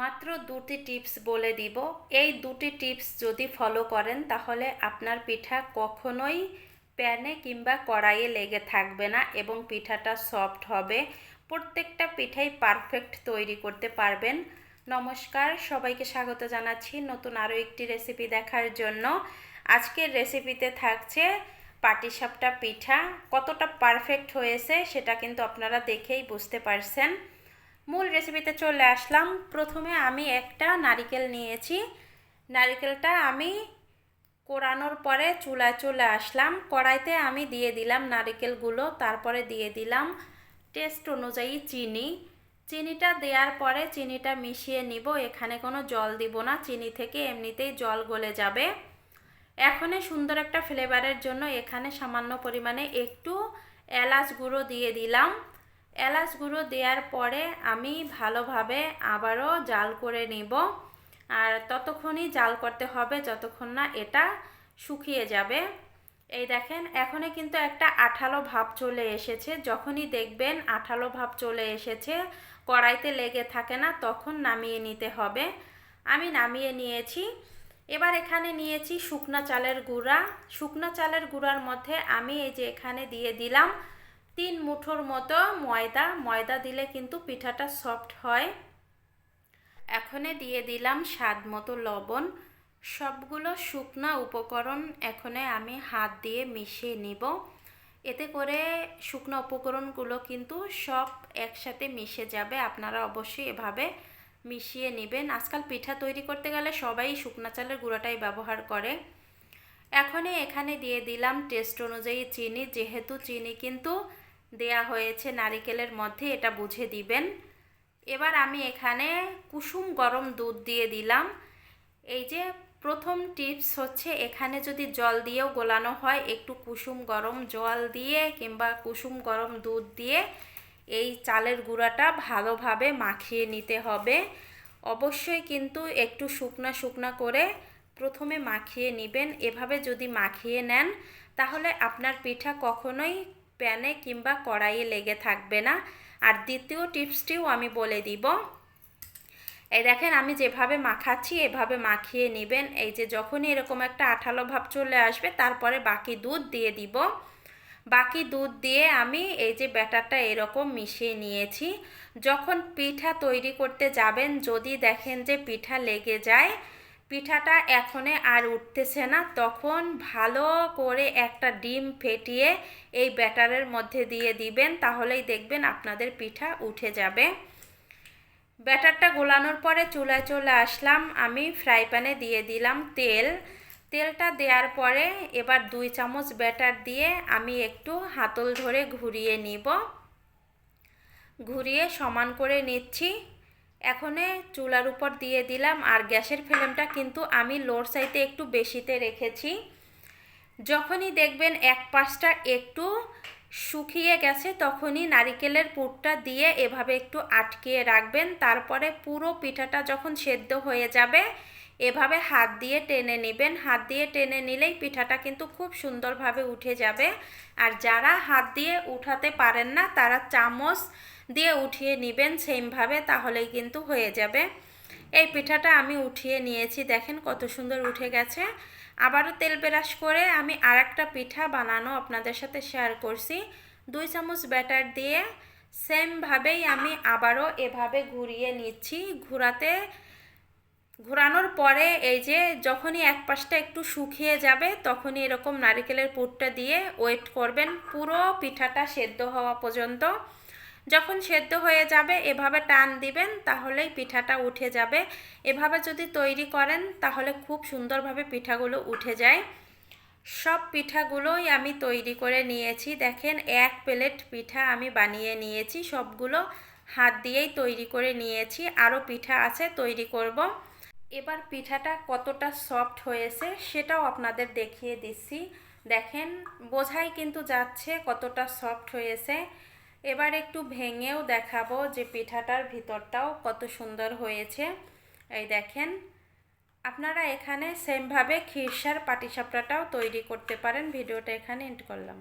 মাত্র দুটি টিপস বলে দিব। এই দুটি টিপস যদি ফলো করেন, তাহলে আপনার পিঠা কখনোই প্যানে কিংবা কড়াইয়ে লেগে থাকবে না এবং পিঠাটা সফট হবে। প্রত্যেকটা পিঠাই পারফেক্ট তৈরি করতে পারবেন। নমস্কার, সবাইকে স্বাগত জানাচ্ছি নতুন আরও একটি রেসিপি দেখার জন্য। আজকের রেসিপিতে থাকছে পাটিসাপটা পিঠা। কতটা পারফেক্ট হয়েছে সেটা কিন্তু আপনারা দেখেই বুঝতে পারছেন। মূল রেসিপিতে চলে আসলাম। প্রথমে আমি একটা নারিকেল নিয়েছি। নারিকেলটা আমি কোরানোর পরে চুলায় চলে আসলাম। কড়াইতে আমি দিয়ে দিলাম নারিকেলগুলো, তারপরে দিয়ে দিলাম টেস্ট অনুযায়ী চিনি। চিনিটা দেওয়ার পরে চিনিটা মিশিয়ে নিব। এখানে কোনো জল দিব না, চিনি থেকে এমনিতেই জল গলে যাবে। এখনে সুন্দর একটা ফ্লেভারের জন্য এখানে সামান্য পরিমাণে একটু এলাচ গুঁড়ো দিয়ে দিলাম। এলাচ গুঁড়ো দেওয়ার পরে আমি ভালোভাবে আবারও জাল করে নিব। আর ততক্ষণই জাল করতে হবে যতক্ষণ না এটা শুকিয়ে যাবে। এই দেখেন, এখনই কিন্তু একটা আঠালো ভাব চলে এসেছে। যখনই দেখবেন আঠালো ভাব চলে এসেছে, কড়াইতে লেগে থাকে না, তখন নামিয়ে নিতে হবে। আমি নামিয়ে নিয়েছি। এবার এখানে নিয়েছি শুকনা চালের গুঁড়া। শুকনা চালের গুঁড়ার মধ্যে আমি এই যে এখানে দিয়ে দিলাম তিন মুঠোর মতো ময়দা ময়দা দিলে কিন্তু পিঠাটা সফট হয়। এখনে দিয়ে দিলাম স্বাদ মতো লবণ। সবগুলো শুকনা উপকরণ এখনে আমি হাত দিয়ে মিশিয়ে নিব। এতে করে শুকনো উপকরণগুলো কিন্তু সব একসাথে মিশে যাবে। আপনারা অবশ্যই এভাবে মিশিয়ে নেবেন। আজকাল পিঠা তৈরি করতে গেলে সবাই শুকনা চালের গুঁড়াটাই ব্যবহার করে। এখনই এখানে দিয়ে দিলাম টেস্ট অনুযায়ী চিনি। যেহেতু চিনি কিন্তু দেয়া হয়েছে নারিকেলের মধ্যে, এটা বুঝে দিবেন। এবার আমি এখানে কুসুম গরম দুধ দিয়ে দিলাম। এই যে প্রথম টিপস হচ্ছে, এখানে যদি জল দিয়েও গোলানো হয়, একটু কুসুম গরম জল দিয়ে কিংবা কুসুম গরম দুধ দিয়ে এই চালের গুঁড়াটা ভালোভাবে মাখিয়ে নিতে হবে। অবশ্যই কিন্তু একটু শুকনা শুকনা করে প্রথমে মাখিয়ে নেবেন। এভাবে যদি মাখিয়ে নেন, তাহলে আপনার পিঠা কখনোই প্যানে কিংবা কড়াইয়ে লেগে থাকবে না। আর দ্বিতীয় টিপসটিও আমি বলে দিব। এই দেখেন, আমি যেভাবে মাখাচ্ছি, এভাবে মাখিয়ে নেবেন। এই যে যখনই এরকম একটা আঠালো ভাব চলে আসবে, তারপরে বাকি দুধ দিয়ে দিব। বাকি দুধ দিয়ে আমি এই যে ব্যাটারটা এরকম মিশিয়ে নিয়েছি। যখন পিঠা তৈরি করতে যাবেন, যদি দেখেন যে পিঠা লেগে যায় পিঠাটা এখনে আর উঠতেছে না। তখন ভালো করে একটা ডিম ফেটিয়ে এই ব্যাটারের মধ্যে দিয়ে দিবেন, তাহলেই দেখবেন আপনাদের পিঠা উঠে যাবে। ব্যাটারটা গোলানোর পরে চুলায় চলে আসলাম। আমি ফ্রাই প্যানে দিয়ে দিলাম তেল। তেলটা দেওয়ার পরে এবার দুই চামচ ব্যাটার দিয়ে আমি একটু হাতল ধরে ঘুরিয়ে নিব। ঘুরিয়ে সমান করে নিচ্ছি। এখনে চুলার উপর দিয়ে দিলাম আর গ্যাসের ফ্লেমটা কিন্তু আমি লোর সাইতে একটু বেশিতে রেখেছি। যখনই দেখবেন এক পাশটা একটু শুকিয়ে গেছে তখনই নারিকেলের পুরটা দিয়ে এভাবে একটু আটকিয়ে রাখবেন। তারপরে পুরো পিঠাটা যখন সেদ্ধ হয়ে যাবে, এভাবে হাত দিয়ে টেনে নেবেন। হাত দিয়ে টেনে নিলেই পিঠাটা কিন্তু খুব সুন্দরভাবে উঠে যাবে। আর যারা হাত দিয়ে উঠাতে পারেন না, তারা চামচ দিয়ে উঠিয়ে নেবেন সেমভাবে তাহলেই কিন্তু হয়ে যাবে। এই পিঠাটা আমি উঠিয়ে নিয়েছি, দেখেন কত সুন্দর উঠে গেছে। আবারও তেল বেরাস করে আমি আর পিঠা বানানো আপনাদের সাথে শেয়ার করছি। দুই চামচ ব্যাটার দিয়ে সেমভাবেই আমি আবারও এভাবে ঘুরিয়ে নিচ্ছি। ঘুরাতে, ঘোরানোর পরে এই যে যখনই এক পাশটা একটু শুকিয়ে যাবে, তখনই এরকম নারিকেলের পুরটা দিয়ে ওয়েট করবেন। পুরো পিঠাটা সেদ্ধ হওয়া পর্যন্ত। যখন সেদ্ধ হয়ে যাবে, এভাবে টান দিবেন, তাহলেই পিঠাটা উঠে যাবে। এভাবে যদি তৈরি করেন, তাহলে খুব সুন্দরভাবে পিঠাগুলো উঠে যায়। সব পিঠাগুলোই আমি তৈরি করে নিয়েছি। দেখেন, এক প্লেট পিঠা আমি বানিয়ে নিয়েছি। সবগুলো হাত দিয়েই তৈরি করে নিয়েছি। আরও পিঠা আছে, তৈরি করব। এবার পিঠাটা কতটা সফট হয়েছে, সেটাও আপনাদের দেখিয়ে দিচ্ছি। দেখেন, বোঝাই কিন্তু যাচ্ছে কতটা সফট হয়েছে। এবার একটু ভেঙেও দেখাবো যে পিঠাটার ভিতরটাও কত সুন্দর হয়েছে। এই দেখেন, আপনারা এখানে সেমভাবে খিরসার পাটিসাপটাটাও তৈরি করতে পারেন। ভিডিওটা এখানে এন্ড করলাম।